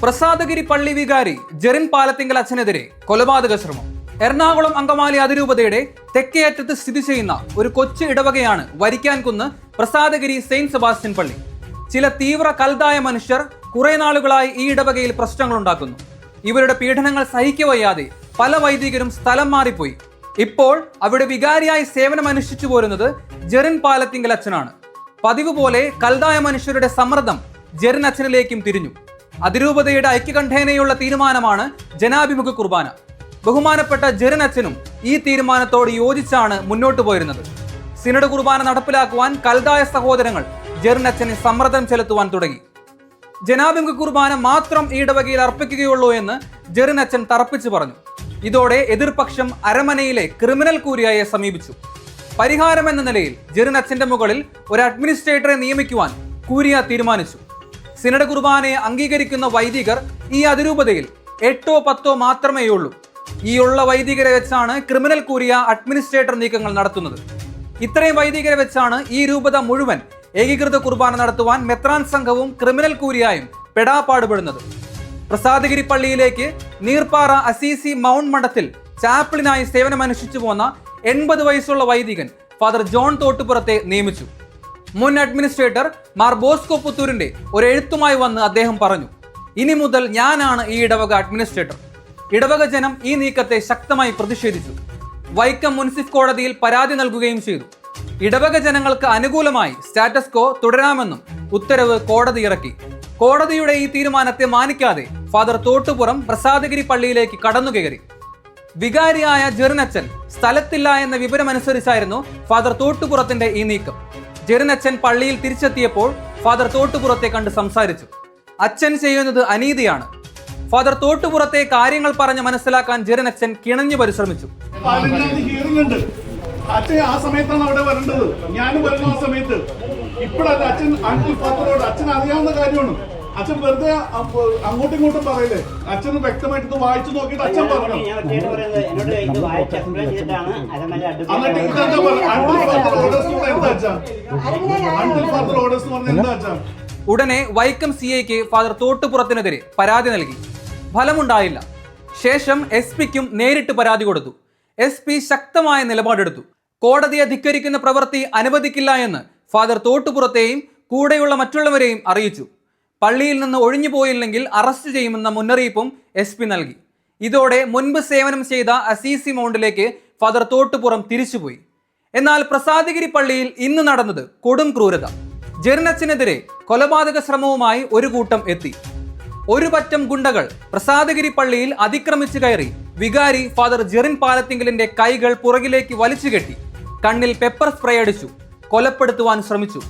പ്രസാദഗിരി പള്ളി വികാരി ജെറിൻ പാലത്തിങ്കൽ അച്ഛനെതിരെ കൊലപാതക ശ്രമം. എറണാകുളം അങ്കമാലി അതിരൂപതയുടെ തെക്കേയറ്റത്ത് സ്ഥിതി ചെയ്യുന്ന ഒരു കൊച്ചു ഇടവകയാണ് വരിക്കാൻകുന്ന് പ്രസാദഗിരി സെയിന്റ് സെബാസ്റ്റ്യൻ പള്ളി. ചില തീവ്ര കൽതായ മനുഷ്യർ കുറെ നാളുകളായി ഈ ഇടവകയിൽ പ്രശ്നങ്ങൾ ഉണ്ടാക്കുന്നു ഇവരുടെ പീഡനങ്ങൾ സഹിക്കവയ്യാതെ പല വൈദികരും സ്ഥലം മാറിപ്പോയി. ഇപ്പോൾ അവിടെ വികാരിയായി സേവനമനുഷ്ഠിച്ചു പോരുന്നത് ജെറിൻ പാലത്തിങ്കൽ അച്ഛനാണ്. പതിവ് പോലെ കൽതായ മനുഷ്യരുടെ സമ്മർദ്ദം ജെറിൻ അച്ഛനിലേക്കും തിരിഞ്ഞു. അതിരൂപതയുടെ ഐക്യകണ്ഠേനയുള്ള തീരുമാനമാണ് ജനാഭിമുഖ കുർബാന. ബഹുമാനപ്പെട്ട ജെറിൻ ഈ തീരുമാനത്തോട് യോജിച്ചാണ് മുന്നോട്ട് പോയിരുന്നത്. സിനഡ് കുർബാന നടപ്പിലാക്കുവാൻ കൽതായ സഹോദരങ്ങൾ ജെറിൻ അച്ഛനെ സമ്മർദ്ദം ചെലുത്തുവാൻ തുടങ്ങി. ജനാഭിമുഖ കുർബാന മാത്രം ഈ ഇടവകയിൽ അർപ്പിക്കുകയുള്ളൂ എന്ന് ജെറിൻ അച്ഛൻ തറപ്പിച്ചു പറഞ്ഞു. ഇതോടെ എതിർപക്ഷം അരമനയിലെ ക്രിമിനൽ കൂരിയായെ സമീപിച്ചു. പരിഹാരം എന്ന നിലയിൽ ജെറിൻ മുകളിൽ ഒരു അഡ്മിനിസ്ട്രേറ്ററെ നിയമിക്കുവാൻ കൂരിയ തീരുമാനിച്ചു. സിനഡ് കുർബാനയെ അംഗീകരിക്കുന്ന വൈദികർ ഈ അതിരൂപതയിൽ എട്ടോ പത്തോ മാത്രമേയുള്ളൂ. ഈ ഉള്ള വൈദികരെ വെച്ചാണ് ക്രിമിനൽ കൂരിയ അഡ്മിനിസ്ട്രേറ്റർ നീക്കങ്ങൾ നടത്തുന്നത്. ഇത്രയും വൈദികരെ വെച്ചാണ് ഈ രൂപത മുഴുവൻ ഏകീകൃത കുർബാന നടത്തുവാൻ മെത്രാൻ സംഘവും ക്രിമിനൽ കൂരിയായും പെടാപ്പാടുപെടുന്നത് പ്രസാദഗിരി പള്ളിയിലേക്ക് നീർപ്പാറ അസീസി മൗണ്ട് മഠത്തിൽ ചാപ്പിളിനായി സേവനമനുഷ്ഠിച്ചു പോന്ന എൺപത് വയസ്സുള്ള വൈദികൻ ഫാദർ ജോൺ തോട്ടുപുറത്തെ നിയമിച്ചു. മുൻ അഡ്മിനിസ്ട്രേറ്റർ മാർ ബോസ്കോ പുത്തൂരിന്റെ ഒരു എഴുത്തുമായി വന്ന് അദ്ദേഹം പറഞ്ഞു ഇനി മുതൽ ഞാനാണ് ഈ ഇടവക അഡ്മിനിസ്ട്രേറ്റർ. ഇടവക ജനം ഈ നീക്കത്തെ ശക്തമായി പ്രതിഷേധിച്ചു. വൈക്കം മുൻസിഫ് കോടതിയിൽ പരാതി നൽകുകയും ചെയ്തു. ഇടവക ജനങ്ങൾക്ക് അനുകൂലമായി സ്റ്റാറ്റസ് കോ തുടരാമെന്നും ഉത്തരവ് കോടതി ഇറക്കി. കോടതിയുടെ ഈ തീരുമാനത്തെ മാനിക്കാതെ ഫാദർ തോട്ടുപുറം പ്രസാദഗിരി പള്ളിയിലേക്ക് കടന്നുകയറി വികാരിയായ ജെറിനച്ചൻ സ്ഥലത്തില്ല എന്ന വിവരമനുസരിച്ചായിരുന്നു ഫാദർ തോട്ടുപുറത്തിന്റെ ഈ നീക്കം. ജെറിനച്ചൻ പള്ളിയിൽ തിരിച്ചെത്തിയപ്പോൾ ഫാദർ തോട്ടുപുറത്തെ കണ്ട് സംസാരിച്ചു. അച്ഛൻ ചെയ്യുന്നത് അനീതിയാണ്. ഫാദർ തോട്ടുപുറത്തെ കാര്യങ്ങൾ പറഞ്ഞ് മനസ്സിലാക്കാൻ ജെറിനച്ചൻ കിണഞ്ഞു പരിശ്രമിച്ചു. അച്ഛൻ ആ സമയത്താണ് അവിടെ വരേണ്ടത്. ഞാനും വരുന്ന ആ സമയത്ത്. ഇപ്പോഴല്ല അച്ഛൻ അങ്കിൾ അച്ഛൻ അറിയാവുന്ന കാര്യമാണ്. അച്ഛൻ വെറുതെ അങ്ങോട്ടും ഇങ്ങോട്ടും പറയില്ലേ? അച്ഛൻ വ്യക്തമായിട്ട് ഇത് വായിച്ചു നോക്കിയിട്ട് അച്ഛൻ പറഞ്ഞു? എന്നിട്ട് ഇതെന്താ ഓർഡേഴ്സ് എന്താ അച്ഛാ? ഫാദർ ഓർഡേഴ്സ് എന്താ അച്ഛാ? ഉടനെ വൈക്കം സി ഐക്ക് ഫാദർ തോട്ടുപുറത്തിനെതിരെ പരാതി നൽകി. ഫലമുണ്ടായില്ല. ശേഷം എസ് പിക്കും നേരിട്ട് പരാതി കൊടുത്തു. എസ് പി ശക്തമായ നിലപാടെടുത്തു. കോടതിയെ ധിക്കരിക്കുന്ന പ്രവൃത്തി അനുവദിക്കില്ല എന്ന് ഫാദർ തോട്ടുപുറത്തെയും കൂടെയുള്ള മറ്റുള്ളവരെയും അറിയിച്ചു. പള്ളിയിൽ നിന്ന് ഒഴിഞ്ഞു പോയില്ലെങ്കിൽ അറസ്റ്റ് ചെയ്യുമെന്ന മുന്നറിയിപ്പും എസ് പി നൽകി. ഇതോടെ മുൻപ് സേവനം ചെയ്ത അസീസി മൗണ്ടിലേക്ക് ഫാദർ തോട്ടുപുറം തിരിച്ചുപോയി. എന്നാൽ പ്രസാദഗിരി പള്ളിയിൽ ഇന്ന് നടന്നത് കൊടും ക്രൂരത. ജെറിനച്ചിനെതിരെ കൊലപാതക ശ്രമവുമായി ഒരു കൂട്ടം എത്തി. ഒരു പറ്റം ഗുണ്ടകൾ പ്രസാദഗിരി പള്ളിയിൽ അതിക്രമിച്ചു കയറി വികാരി ഫാദർ ജെറിൻ പാലത്തിങ്കലിന്റെ കൈകൾ പുറകിലേക്ക് വലിച്ചു കെട്ടി. കണ്ണിൽ പെപ്പർ സ്പ്രേ അടിച്ചു. കൊലപ്പെടുത്തുവാൻ ശ്രമിച്ചു.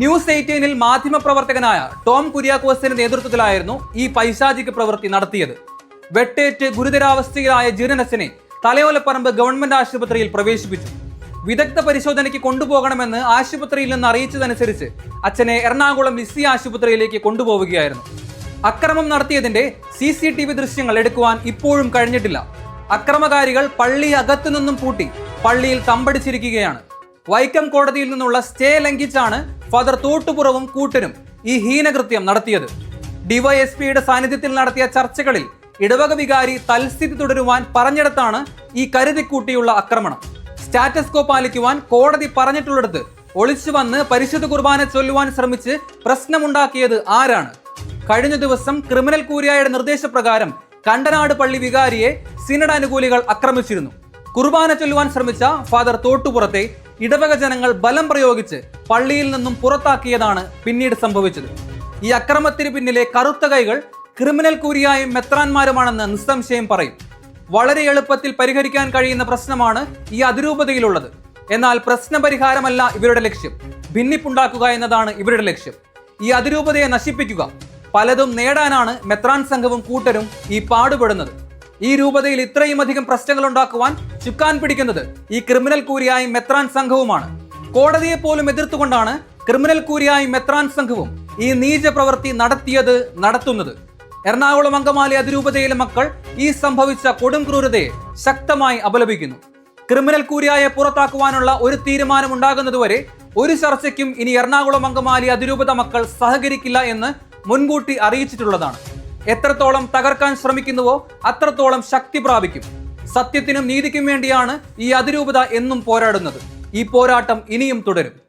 ന്യൂസ് എയ്റ്റീനിൽ മാധ്യമപ്രവർത്തകനായ ടോം കുര്യാക്കോസിന്റെ നേതൃത്വത്തിലായിരുന്നു ഈ പൈശാചിക പ്രവൃത്തി നടത്തിയത്. വെട്ടേറ്റ് ഗുരുതരാവസ്ഥയിലായ ജീർണസിനെ തലയോലപ്പറമ്പ് ഗവൺമെന്റ് ആശുപത്രിയിൽ പ്രവേശിപ്പിച്ചു. വിദഗ്ധ പരിശോധനയ്ക്ക് കൊണ്ടുപോകണമെന്ന് ആശുപത്രിയിൽ നിന്ന് അറിയിച്ചതനുസരിച്ച് അച്ഛനെ എറണാകുളം ലിസി ആശുപത്രിയിലേക്ക് കൊണ്ടുപോവുകയായിരുന്നു. അക്രമം നടത്തിയതിന്റെ സി സി ടി വി ദൃശ്യങ്ങൾ എടുക്കുവാൻ ഇപ്പോഴും കഴിഞ്ഞിട്ടില്ല. അക്രമകാരികൾ പള്ളി അകത്തു നിന്നും പൂട്ടി പള്ളിയിൽ തമ്പടിച്ചിരിക്കുകയാണ്. വൈക്കം കോടതിയിൽ നിന്നുള്ള സ്റ്റേ ലംഘിച്ചാണ് ഫാദർ തോട്ടുപുറവും കൂട്ടനും ഈ ഹീനകൃത്യം നടത്തിയത്. ഡിവൈഎസ്പിയുടെ സാന്നിധ്യത്തിൽ നടത്തിയ ചർച്ചകളിൽ ഇടവക വികാരി തൽസ്ഥിതി തുടരുവാൻ പറഞ്ഞിടത്താണ് ഈ കരുതിക്കൂട്ടിയുള്ള ആക്രമണം. സ്റ്റാറ്റസ്കോ പാലിക്കുവാൻ കോടതി പറഞ്ഞിട്ടുള്ളിടത്ത് ഒളിച്ചു വന്ന് പരിശുദ്ധ കുർബാന ചൊല്ലുവാൻ ശ്രമിച്ച് പ്രശ്നമുണ്ടാക്കിയത് ആരാണ്? കഴിഞ്ഞ ദിവസം ക്രിമിനൽ കൂരിയായുടെ നിർദ്ദേശപ്രകാരം കണ്ടനാട് പള്ളി വികാരിയെ സിനഡ് അനുകൂലികൾ ആക്രമിച്ചിരുന്നു. കുർബാന ചൊല്ലുവാൻ ശ്രമിച്ച ഫാദർ തോട്ടുപുറത്തെ ഇടവക ജനങ്ങൾ ബലം പ്രയോഗിച്ച് പള്ളിയിൽ നിന്നും പുറത്താക്കിയതാണ് പിന്നീട് സംഭവിച്ചത്. ഈ അക്രമത്തിന് പിന്നിലെ കറുത്ത കൈകൾ ക്രിമിനൽ കൂരിയായും മെത്രാന്മാരുമാണെന്ന് നിസ്സംശയം പറയും. വളരെ എളുപ്പത്തിൽ പരിഹരിക്കാൻ കഴിയുന്ന പ്രശ്നമാണ് ഈ അതിരൂപതയിലുള്ളത്. എന്നാൽ പ്രശ്നപരിഹാരമല്ല ഇവരുടെ ലക്ഷ്യം. ഭിന്നിപ്പുണ്ടാക്കുക എന്നതാണ് ഇവരുടെ ലക്ഷ്യം. ഈ അതിരൂപതയെ നശിപ്പിക്കുക. പലതും നേടാനാണ് മെത്രാൻ സംഘവും കൂട്ടരും ഈ പാടുപെടുന്നത്. ഈ രൂപതയിൽ ഇത്രയും അധികം പ്രശ്നങ്ങൾ ഉണ്ടാക്കുവാൻ ചുക്കാൻ പിടിക്കുന്നത് ഈ ക്രിമിനൽ കൂരിയായും മെത്രാൻ സംഘവുമാണ്. കോടതിയെ പോലും എതിർത്തുകൊണ്ടാണ് ക്രിമിനൽ കൂരിയായും മെത്രാൻ സംഘവും ഈ നീച പ്രവൃത്തി നടത്തിയത് നടത്തുന്നത്. എറണാകുളം അങ്കമാലി അതിരൂപതയിലെ മക്കൾ ഈ സംഭവിച്ച കൊടും ക്രൂരതയെ ശക്തമായി അപലപിക്കുന്നു. ക്രിമിനൽ കൂരിയായെ പുറത്താക്കുവാനുള്ള ഒരു തീരുമാനം ഉണ്ടാകുന്നതുവരെ ഒരു ചർച്ചയ്ക്കും ഇനി എറണാകുളം അങ്കമാലി അതിരൂപത മക്കൾ സഹകരിക്കില്ല എന്ന് മുൻകൂട്ടി അറിയിച്ചിട്ടുള്ളതാണ്. എത്രത്തോളം തകർക്കാൻ ശ്രമിക്കുന്നുവോ അത്രത്തോളം ശക്തി പ്രാപിക്കും. സത്യത്തിനും നീതിക്കും വേണ്ടിയാണ് ഈ അതിരൂപത എന്നും പോരാടുന്നത്. ഈ പോരാട്ടം ഇനിയും തുടരും.